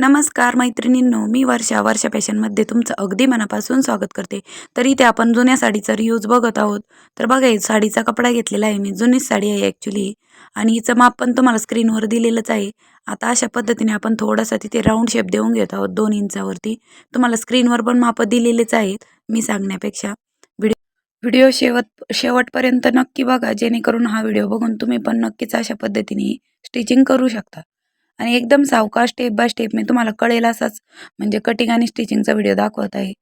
नमस्कार मैत्रिणींनो मी वर्षा. वर्षा फॅशनमध्ये तुमचं अगदी मनापासून स्वागत करते. तर इथे आपण जुन्या साडीचा रियूज बघत आहोत. तर बघा साडीचा कपडा घेतलेला आहे मी. जुनीच साडी आहे ॲक्च्युली आणि हिचं माप पण तुम्हाला स्क्रीनवर दिलेलंच आहे. आता अशा पद्धतीने आपण थोडासा तिथे राऊंड शेप देऊन घेत आहोत दोन इंचावरती. तुम्हाला स्क्रीनवर पण मापं दिलेलेच आहेत मी सांगण्यापेक्षा. व्हिडिओ व्हिडिओ शेवट शेवटपर्यंत नक्की बघा जेणेकरून हा व्हिडिओ बघून तुम्ही पण नक्कीच अशा पद्धतीने स्टिचिंग करू शकता. आणि एकदम सावकाश स्टेप बाय स्टेप मी तुम्हाला कळेल असाच. म्हणजे कटिंग आणि स्टिचिंगचा व्हिडिओ दाखवत आहे.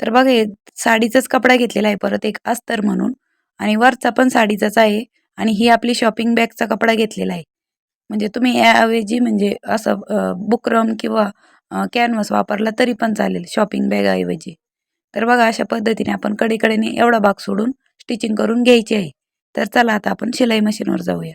तर बघा हे साडीचाच कपडा घेतलेला आहे परत एक अस्तर म्हणून. आणि वरचा पण साडीचाच आहे. आणि ही आपली शॉपिंग बॅगचा कपडा घेतलेला आहे. म्हणजे तुम्ही याऐवजी म्हणजे असं बुकरम किंवा कॅनव्हास वापरला तरी पण चालेल शॉपिंग बॅगाऐवजी तर बघा अशा पद्धतीने आपण कडेकडेने एवढा भाग सोडून स्टिचिंग करून घ्यायची आहे. तर चला आता आपण शिलाई मशीनवर जाऊया.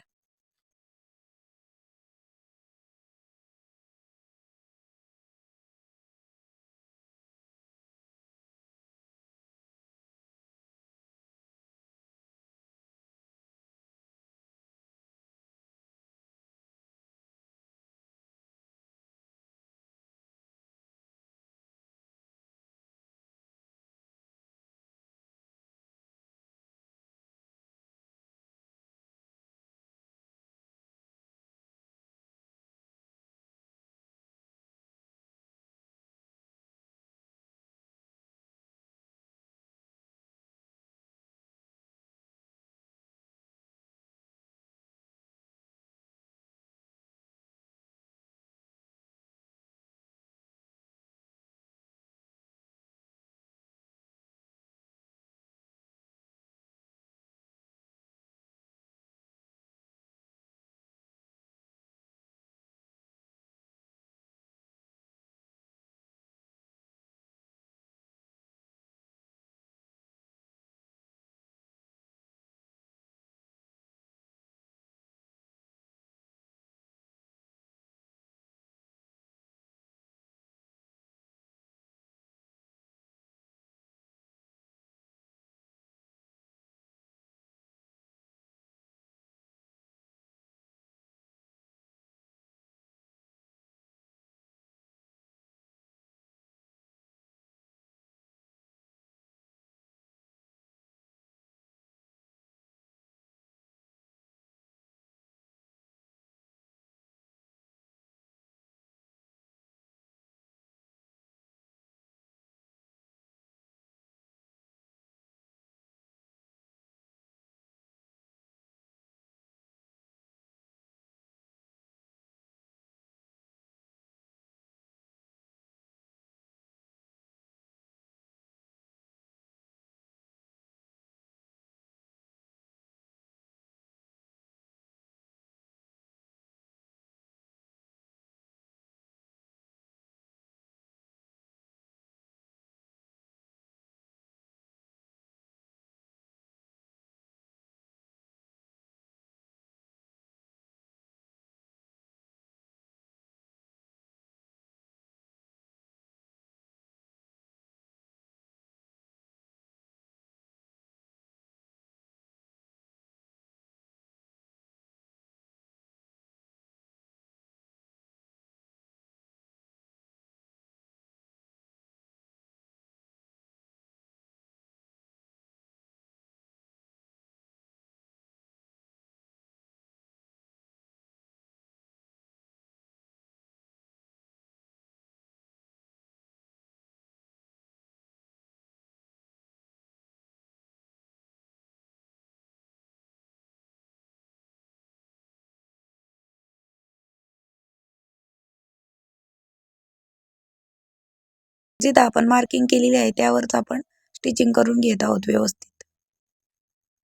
जिथं आपण मार्किंग केलेली आहे त्यावरच आपण स्टिचिंग करून घेत आहोत व्यवस्थित.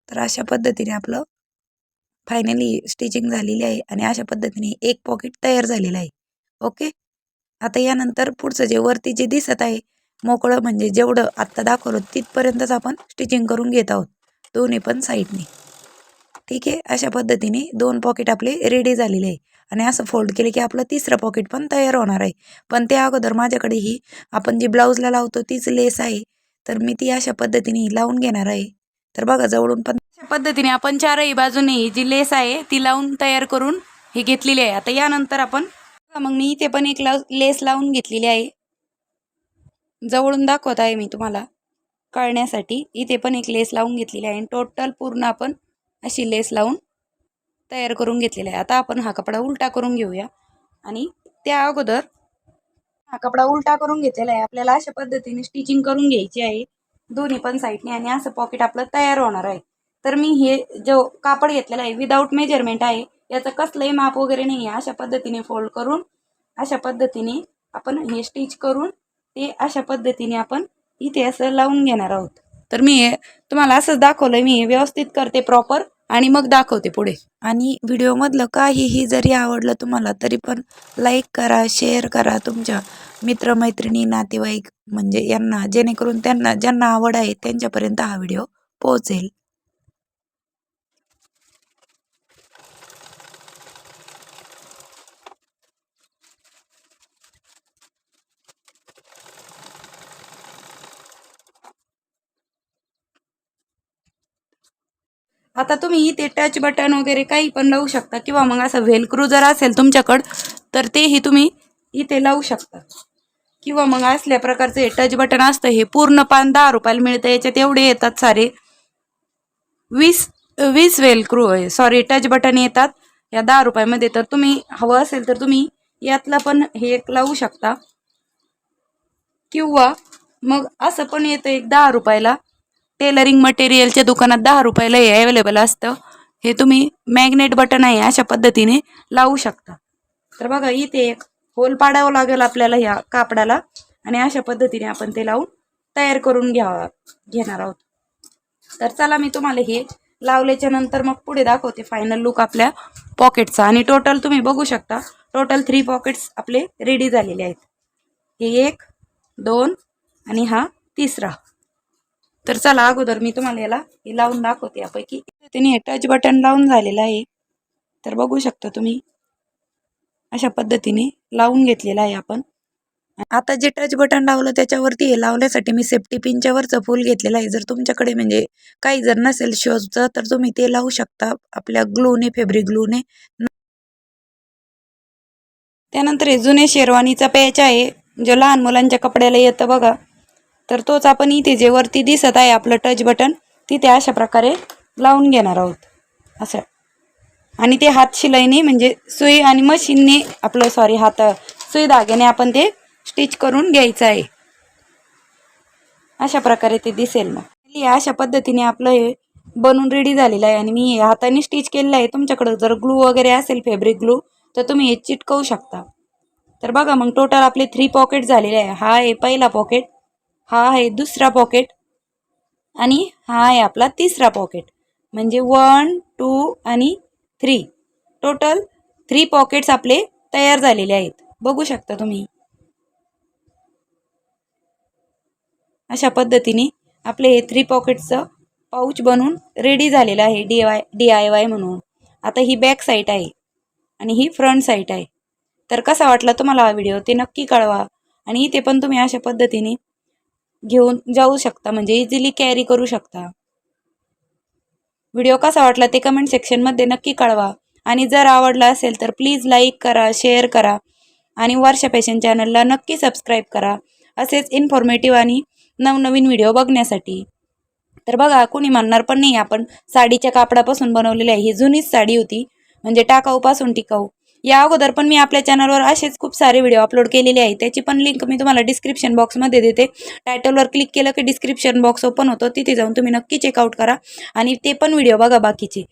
तर अशा पद्धतीने आपलं फायनली स्टिचिंग झालेली आहे आणि अशा पद्धतीने एक पॉकेट तयार झालेलं आहे. ओके आता यानंतर पुढचं जे वरती जे दिसत आहे मोकळं म्हणजे जेवढं आत्ता दाखवलं तिथपर्यंतच आपण स्टिचिंग करून घेत आहोत. दोन्ही पण साईडने ठीक आहे? अशा पद्धतीने दोन पॉकेट आपले रेडी झालेले आहे. आणि असं फोल्ड केले की आपलं तिसरं पॉकेट पण तयार होणार आहे. पण त्या अगोदर माझ्याकडे ही आपण जी ब्लाऊजला लावतो तीच लेस आहे. तर मी ती अशा पद्धतीने लावून घेणार आहे. तर बघा जवळून पण अशा पद्धतीने आपण चारही बाजूने जी लेस आहे ती लावून तयार करून ही घेतलेली आहे. आता यानंतर आपण मग मी इथे पण एक लाव लेस लावून घेतलेली आहे. जवळून दाखवत आहे मी तुम्हाला कळण्यासाठी. इथे पण एक लेस लावून घेतलेली आहे. टोटल पूर्ण आपण अशी लेस लावून तयार करून घेतलेला आहे. आता आपण हा कपडा उलटा करून घेऊया. आणि त्या अगोदर हा कपडा उलटा करून घेतलेला आहे. आपल्याला अशा पद्धतीने स्टिचिंग करून घ्यायची आहे. दोन्ही पण साईडने आणि असं पॉकेट आपलं तयार होणार आहे. तर मी हे जो कापड घेतलेला आहे विदाऊट मेजरमेंट आहे याचं कसलंही माप वगैरे नाही आहे. अशा पद्धतीने फोल्ड करून अशा पद्धतीने आपण हे स्टिच करून ते अशा पद्धतीने आपण इथे असं लावून घेणार आहोत. तर मी तुम्हाला असंच दाखवलं मी हे व्यवस्थित करते प्रॉपर आणि मग दाखवते पुढे. आणि व्हिडिओमधलं काहीही जरी आवडलं तुम्हाला तरी पण लाईक करा शेअर करा तुमच्या मित्रमैत्रिणी नातेवाईक म्हणजे यांना जेणेकरून त्यांना ज्यांना आवड आहे त्यांच्यापर्यंत हा व्हिडिओ पोहोचेल. आता तुम्ही इथे टच बटन वगैरे काही पण लावू शकता. किंवा मग असं व्हेलक्रू जर असेल तुमच्याकडं तर तेही तुम्ही इथे लावू शकता. किंवा मग असल्या प्रकारचं हे टच बटन असतं हे पूर्ण पान दहा रुपयाला मिळतं याच्यात एवढे येतात सारे. वीस वीस वेलक्रू सॉरी टच बटन येतात या दहा रुपयामध्ये. तर तुम्ही हवं असेल तर तुम्ही यातला पण हे एक लावू शकता. किंवा मग असं पण येतं एक दहा रुपयाला. टेलरिंग मटेरियलच्या दुकानात दहा रुपयाला हे अवेलेबल असतं. हे तुम्ही मॅग्नेट बटन आहे अशा पद्धतीने लावू शकता. तर बघा इथे एक होल पाडावं लागेल आपल्याला ह्या कापडाला आणि अशा पद्धतीने आपण ते लावून तयार करून घ्यावा घेणार आहोत. तर चला मी तुम्हाला हे लावल्याच्या नंतर मग पुढे दाखवते फायनल लुक आपल्या पॉकेटचा आणि टोटल तुम्ही बघू शकता टोटल थ्री पॉकेट्स आपले रेडी झालेले आहेत. हे एक दोन आणि हा तिसरा. तर चला अगोदर मी तुम्हाला याला हे लावून दाखवते यापैकी. त्याने हे टच बटन लावून झालेलं आहे. तर बघू शकता तुम्ही. अशा पद्धतीने लावून घेतलेला आहे आपण. आता जे टच बटन लावलं त्याच्यावरती हे लावण्यासाठी मी सेफ्टी पिनच्यावरचं फूल घेतलेलं आहे. जर तुमच्याकडे म्हणजे काही जर नसेल शोजचं तर तुम्ही ते लावू शकता आपल्या ग्लूने फेब्रिक ग्लूने. त्यानंतर हे जुने शेरवानीचा पॅच आहे. जो लहान मुलांच्या कपड्याला येतं बघा. तर तोच आपण इथे जे वरती दिसत आहे आपलं टच बटन तिथे अशा प्रकारे लावून घेणार आहोत. असं. आणि ते हात शिलाईने म्हणजे सुई आणि मशीनने आपलं सॉरी हात सुई धाग्याने आपण ते स्टिच करून घ्यायचं आहे. अशा प्रकारे ते दिसेल मग. अशा पद्धतीने आपलं हे बनून रेडी झालेलं आहे आणि मी हाताने स्टिच केलेलं आहे. तुमच्याकडं जर ग्लू वगैरे असेल फॅब्रिक ग्लू तर तुम्ही हे चिटकवू शकता. तर बघा मग टोटल आपले थ्री पॉकेट झालेले आहे. हा आहे पहिला पॉकेट हा आहे दुसरा पॉकेट आणि हा आहे आपला तिसरा पॉकेट म्हणजे वन टू आणि थ्री टोटल थ्री पॉकेट्स आपले तयार झालेले आहेत. बघू शकता तुम्ही. अशा पद्धतीने आपले हे थ्री पॉकेटचं पाऊच बनून रेडी झालेलं आहे. D Y D I Y म्हणून. आता ही बॅक साईट आहे आणि ही फ्रंट साईट आहे. तर कसा वाटला तुम्हाला हा व्हिडिओ ते नक्की कळवा. आणि इथे पण तुम्ही अशा पद्धतीने घेऊन जाऊ शकता म्हणजे इझिली कॅरी करू शकता. व्हिडिओ कसा वाटला ते कमेंट सेक्शनमध्ये नक्की कळवा. आणि जर आवडला असेल तर प्लीज लाईक करा शेअर करा. आणि वर्षा फॅशन चॅनलला नक्की सबस्क्राईब करा. असेच इन्फॉर्मेटिव्ह आणि नवनवीन व्हिडिओ बघण्यासाठी. तर बघा कोणी म्हणणार पण नाही आपण साडीच्या कापडापासून बनवलेली आहे. ही जुनीच साडी होती. म्हणजे टाकाऊपासून टिकाऊ. या अगोदर पण मी आपल्या चॅनलवर असेच खूप सारे व्हिडिओ अपलोड केलेले आहे त्याची पण लिंक मी तुम्हाला डिस्क्रिप्शन बॉक्समध्ये देते. टायटलवर क्लिक केलं की डिस्क्रिप्शन बॉक्स ओपन होतो. तिथे जाऊन तुम्ही नक्की चेकआउट करा आणि ते पण व्हिडिओ बघा बाकीचे.